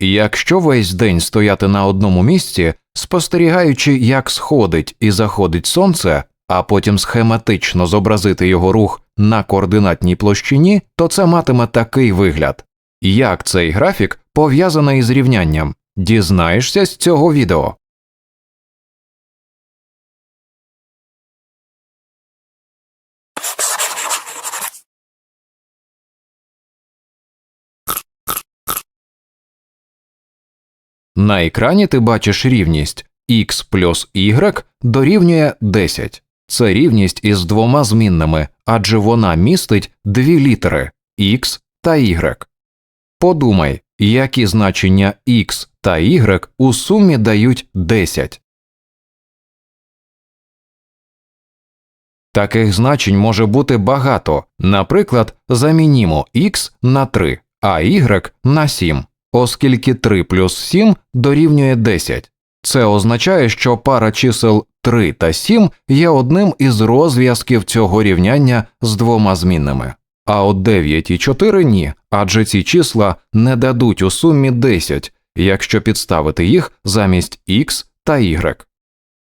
Якщо весь день стояти на одному місці, спостерігаючи, як сходить і заходить сонце, а потім схематично зобразити його рух на координатній площині, то це матиме такий вигляд. Як цей графік пов'язаний з рівнянням? Дізнаєшся з цього відео. На екрані ти бачиш рівність x плюс y дорівнює 10. Це рівність із двома змінними, адже вона містить дві літери x та y. Подумай, які значення x та y у сумі дають 10. Таких значень може бути багато. Наприклад, замінімо x на 3, а y на 7, оскільки 3 плюс 7 дорівнює 10. Це означає, що пара чисел 3 та 7 є одним із розв'язків цього рівняння з двома змінними. А от 9 і 4 ні, адже ці числа не дадуть у сумі 10, якщо підставити їх замість x та y.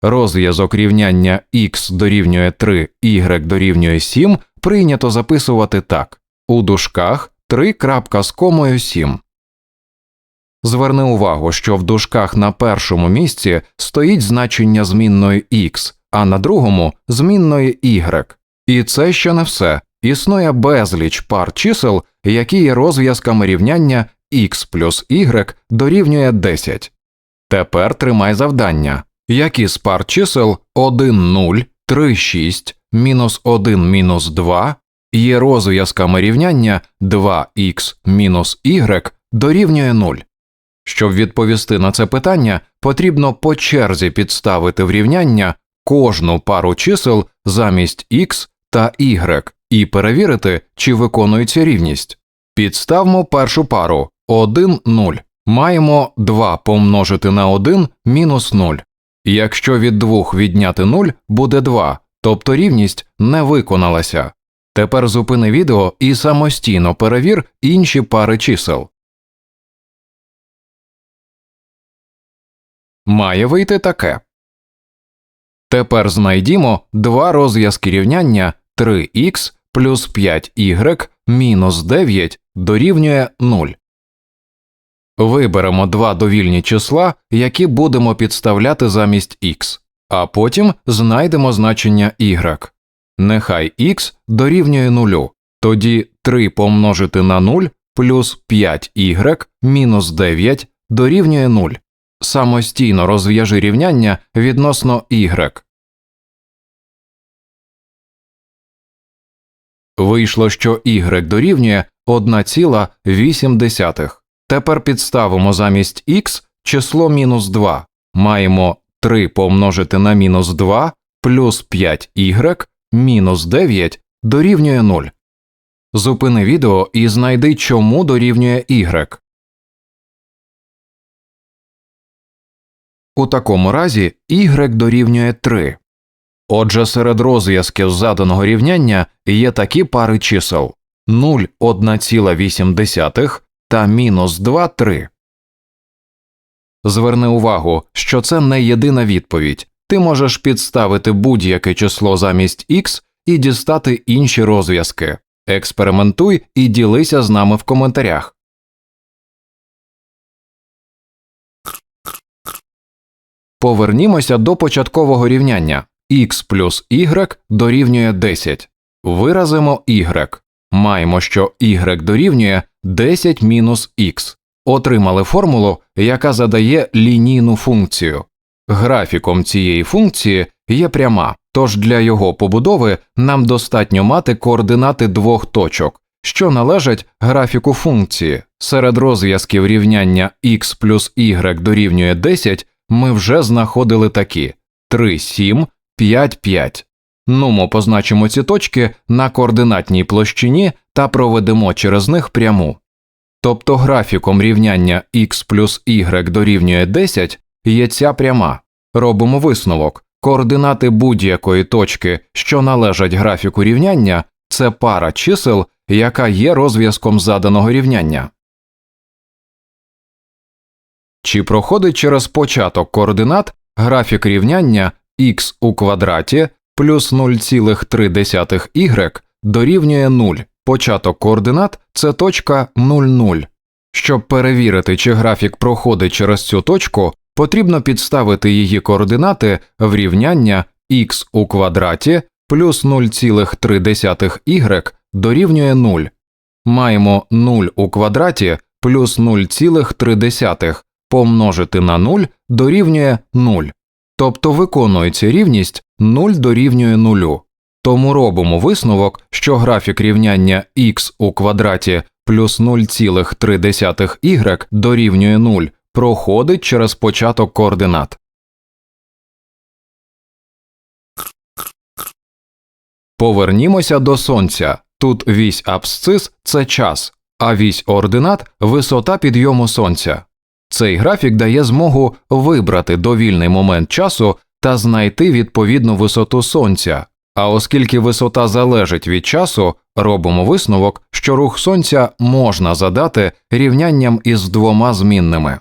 Розв'язок рівняння x дорівнює 3, y дорівнює 7 прийнято записувати так у дужках 3 крапка з комою 7. Зверни увагу, що в дужках на першому місці стоїть значення змінної x, а на другому змінної y. І це ще не все. Існує безліч пар чисел, які є розв'язками рівняння x плюс y дорівнює 10. Тепер тримай завдання. Які з пар чисел 1 0, 3 6, мінус 1 мінус 2 є розв'язками рівняння 2х мінус y дорівнює 0. Щоб відповісти на це питання, потрібно по черзі підставити в рівняння кожну пару чисел замість x та y і перевірити, чи виконується рівність. Підставмо першу пару 1 0. Маємо 2 помножити на 1 мінус 0. Якщо від 2 відняти 0 буде 2, тобто рівність не виконалася. Тепер зупини відео і самостійно перевір інші пари чисел. Має вийти таке. Тепер знайдімо два розв'язки рівняння 3х плюс 5y мінус 9 дорівнює 0. Виберемо два довільні числа, які будемо підставляти замість x, а потім знайдемо значення y. Нехай x дорівнює 0, тоді 3 помножити на 0 плюс 5y мінус 9 дорівнює 0. Самостійно розв'яжи рівняння відносно y. Вийшло, що y дорівнює 1,8. Тепер підставимо замість x число мінус 2. Маємо 3 помножити на мінус 2 плюс 5y мінус 9 дорівнює 0. Зупини відео і знайди, чому дорівнює y. У такому разі y дорівнює 3. Отже, серед розв'язків заданого рівняння є такі пари чисел 0, 1,8 та мінус 2 3. Зверни увагу, що це не єдина відповідь. Ти можеш підставити будь-яке число замість x і дістати інші розв'язки. Експериментуй і ділися з нами в коментарях. Повернімося до початкового рівняння x плюс y дорівнює 10. Виразимо y. Маємо, що y дорівнює 10 мінус x. Отримали формулу, яка задає лінійну функцію. Графіком цієї функції є пряма, тож для його побудови нам достатньо мати координати двох точок, що належать графіку функції. Серед розв'язків рівняння x плюс y дорівнює 10 ми вже знаходили такі 3, 7, 5, 5. Нумо позначимо ці точки на координатній площині та проведемо через них пряму. Тобто графіком рівняння x плюс y дорівнює 10 є ця пряма. Робимо висновок. Координати будь-якої точки, що належать графіку рівняння, це пара чисел, яка є розв'язком заданого рівняння. Чи проходить через початок координат графік рівняння х у квадраті плюс 0,3 y дорівнює 0. Початок координат це точка 0,0. Щоб перевірити, чи графік проходить через цю точку, потрібно підставити її координати в рівняння х у квадраті плюс 0,3 y дорівнює 0. Маємо 0 у квадраті плюс 0,3 помножити на 0 дорівнює 0. Тобто виконується рівність 0 дорівнює 0. Тому робимо висновок, що графік рівняння х у квадраті плюс 0,3 y дорівнює 0 проходить через початок координат. Повернімося до сонця. Тут вісь абсцис це час, а вісь ординат висота підйому сонця. Цей графік дає змогу вибрати довільний момент часу та знайти відповідну висоту сонця. А оскільки висота залежить від часу, робимо висновок, що рух сонця можна задати рівнянням із двома змінними.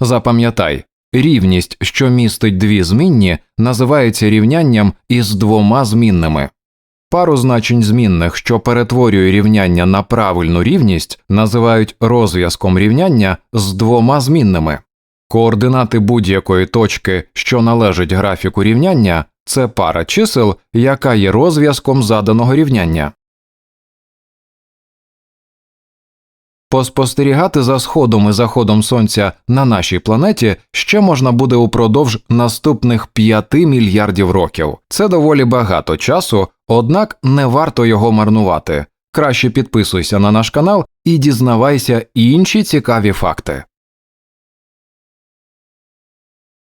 Запам'ятай, рівність, що містить дві змінні, називається рівнянням із двома змінними. Пару значень змінних, що перетворює рівняння на правильну рівність, називають розв'язком рівняння з двома змінними. Координати будь-якої точки, що належить графіку рівняння, це пара чисел, яка є розв'язком заданого рівняння. Поспостерігати за сходом і заходом сонця на нашій планеті ще можна буде упродовж наступних 5 мільярдів років. Це доволі багато часу, однак не варто його марнувати. Краще підписуйся на наш канал і дізнавайся інші цікаві факти.